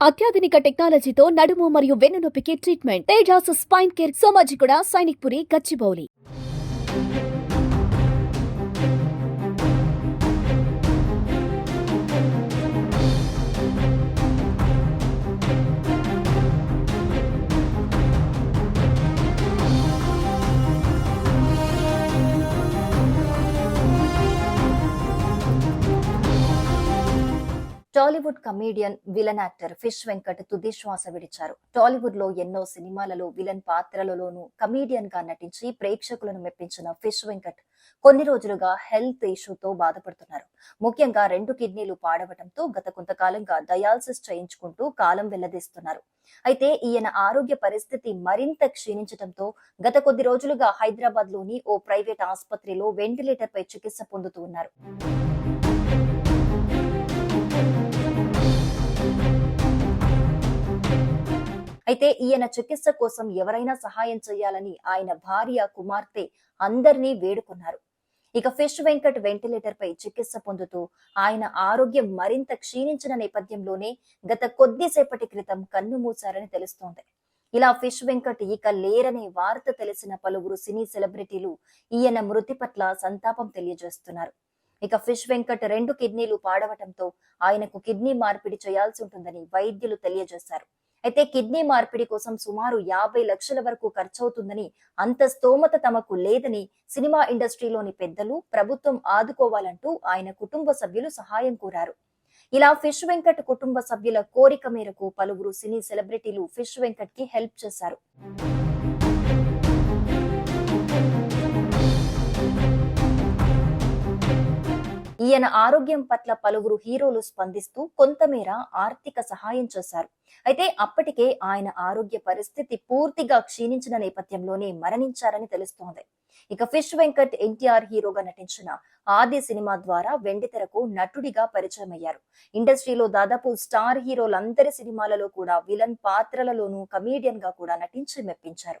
అత్యాధునిక టెక్నాలజీతో నడుము మరియు వెన్నునొప్పికి treatment Tejas spine care Somajiguda Sainik Puri Gachibowli. Tollywood comedian villain actor fish Venkat తుది శ్వాస విడిచారు. టాలీవుడ్లో ఎన్నో సినిమాలలో విలన్ పాత్రలలోనూ కమేడియన్గా నటించి ప్రేక్షకులను మెప్పించిన ఫిష్ వెంకట్ కొన్ని రోజులుగా హెల్త్ ఇష్యూతో బాధపడుతున్నారు. ముఖ్యంగా రెండు కిడ్నీలు పాడవటంతో గత కొంతకాలంగా డయాలసిస్ చేయించుకుంటూ కాలం వెల్లదీస్తున్నారు అయితే ఈయన ఆరోగ్య పరిస్థితి మరింత క్షీణించడంతో గత కొద్ది రోజులుగా హైదరాబాద్లోని ఓ ప్రైవేట్ ఆసుపత్రిలో వెంటిలేటర్ పై చికిత్స పొందుతూ ఉన్నారు. అయితే ఈయన చికిత్స కోసం ఎవరైనా సహాయం చేయాలని ఆయన భార్య కుమార్తె అందరినీ వేడుకున్నారు. ఇక ఫిష్ వెంకట్ వెంటిలేటర్ పై చికిత్స పొందుతూ ఆయన ఆరోగ్యం మరింత క్షీణించిన నేపథ్యంలోనే గత కొద్దిసేపటి క్రితం కన్ను మూశారని తెలుస్తోంది. ఇలా ఫిష్ వెంకట్ ఇక లేరనే వార్త తెలిసిన పలువురు సినీ సెలబ్రిటీలు ఈయన మృతి పట్ల సంతాపం తెలియజేస్తున్నారు. ఇక ఫిష్ వెంకట్ రెండు కిడ్నీలు పాడవటంతో ఆయనకు కిడ్నీ మార్పిడి చేయాల్సి ఉంటుందని వైద్యులు తెలియజేశారు. అయితే కిడ్నీ మార్పిడి కోసం సుమారు యాభై లక్షల వరకు ఖర్చవుతుందని అంత స్తోమత తమకు లేదని సినిమా ఇండస్ట్రీలోని పెద్దలు ప్రభుత్వం ఆదుకోవాలంటూ ఆయన కుటుంబ సభ్యులు సహాయం కోరారు. ఇలా ఫిష్ వెంకట్ కుటుంబ సభ్యుల కోరిక మేరకు పలువురు సినీ సెలబ్రిటీలు ఫిష్ వెంకట్కి హెల్ప్ చేశారు. ఈయన ఆరోగ్యం పట్ల పలువురు హీరోలు స్పందిస్తూ కొంతమేర ఆర్థిక సహాయం చేశారు. అయితే అప్పటికే ఆయన ఆరోగ్య పరిస్థితి పూర్తిగా క్షీణించిన నేపథ్యంలోనే మరణించారని తెలుస్తోంది. ఇక ఫిష్ వెంకట్ ఎన్టీఆర్ హీరోగా నటించిన ఆది సినిమా ద్వారా వెండితెరకు నటుడిగా పరిచయం అయ్యారు ఇండస్ట్రీలో దాదాపు స్టార్ హీరోలందరి సినిమాలలో కూడా విలన్ పాత్రలలోనూ కమీడియన్గా కూడా నటించి మెప్పించారు.